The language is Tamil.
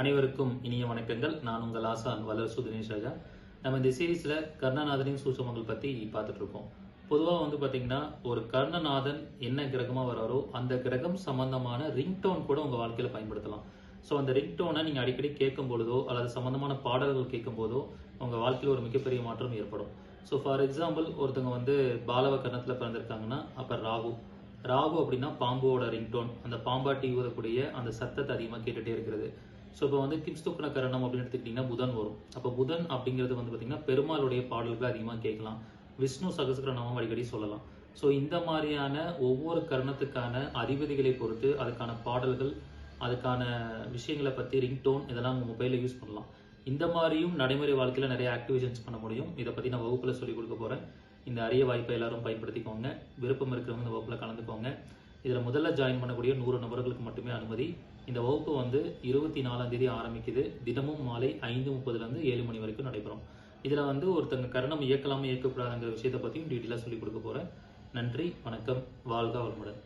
அனைவருக்கும் இனிய வணக்கங்கள். நான் உங்கள் ஆசான் வளர்சு தினேஷ் ராஜா. நம்ம இந்த சீரீஸில் கர்ணநாதனின் சூசமங்கள் பற்றி பார்த்துட்டு இருக்கோம் பொதுவாக வந்து பார்த்தீங்கன்னா ஒரு கர்ணநாதன் என்ன கிரகமாக வராரோ அந்த கிரகம் சம்பந்தமான ரிங்டோன் கூட உங்கள் வாழ்க்கையில் பயன்படுத்தலாம். ஸோ அந்த ரிங்டோனை நீங்கள் அடிக்கடி கேட்கும் பொழுதோ அல்லது சம்மந்தமான பாடல்கள் கேட்கும் போதோ உங்கள் வாழ்க்கையில் ஒரு மிகப்பெரிய மாற்றம் ஏற்படும். ஸோ ஃபார் எக்ஸாம்பிள் ஒருத்தவங்க வந்து பாலவ கர்ணத்தில் பிறந்திருக்காங்கன்னா அப்போ ராகு. ராகு அப்படின்னா பாம்போட ரிங்டோன். அந்த பாம்பாட்டி ஊதக்கூடிய அந்த சத்தத்தை அதிகமாக கேட்டுகிட்டே இருக்கிறது. ஸோ இப்போ வந்து கிம்ஸ்துக்ன கரணம் அப்படின்னு எடுத்துக்கிட்டிங்கன்னா புதன் வரும். அப்போ புதன் அப்படிங்கிறது வந்து பார்த்தீங்கன்னா பெருமாளுடைய பாடல்கள் அதிகமாக கேட்கலாம். விஷ்ணு சகசகரநாமம் அடிக்கடி சொல்லலாம். ஸோ இந்த மாதிரியான ஒவ்வொரு கரணத்துக்கான அதிபதிகளை பொறுத்து அதுக்கான பாடல்கள் அதுக்கான விஷயங்களை பற்றி ரிங்டோன் இதெல்லாம் உங்கள் மொபைலில் யூஸ் பண்ணலாம். இந்த மாதிரியும் நடைமுறை வாழ்க்கையில் நிறைய ஆக்டிவேஷன்ஸ் பண்ண முடியும். இதை பற்றி நான் வகுப்பில் சொல்லிக் கொடுக்க போகிறேன் இந்த அரிய வாய்ப்பை எல்லாரும் பயன்படுத்திக்கோங்க. விருப்பம் இருக்கிறவங்க இந்த வகுப்பில் கலந்துக்கோங்க. இதில் முதல்ல ஜாயின் பண்ணக்கூடிய நூறு நபர்களுக்கு மட்டுமே அனுமதி. இந்த வகுப்பு வந்து இருபத்தி நாலாம் தேதி ஆரம்பிக்குது. தினமும் மாலை ஐந்து முப்பதுலேருந்து ஏழு மணி வரைக்கும் நடைபெறும். இதில் வந்து ஒருத்தங்க கரணம் இயக்கலாமல் இயக்கக்கூடாதுங்கிற விஷயத்தை பற்றியும் டீட்டெயிலாக சொல்லிக் கொடுக்க போகிறேன் நன்றி வணக்கம் வாழ்க வளமுடன்.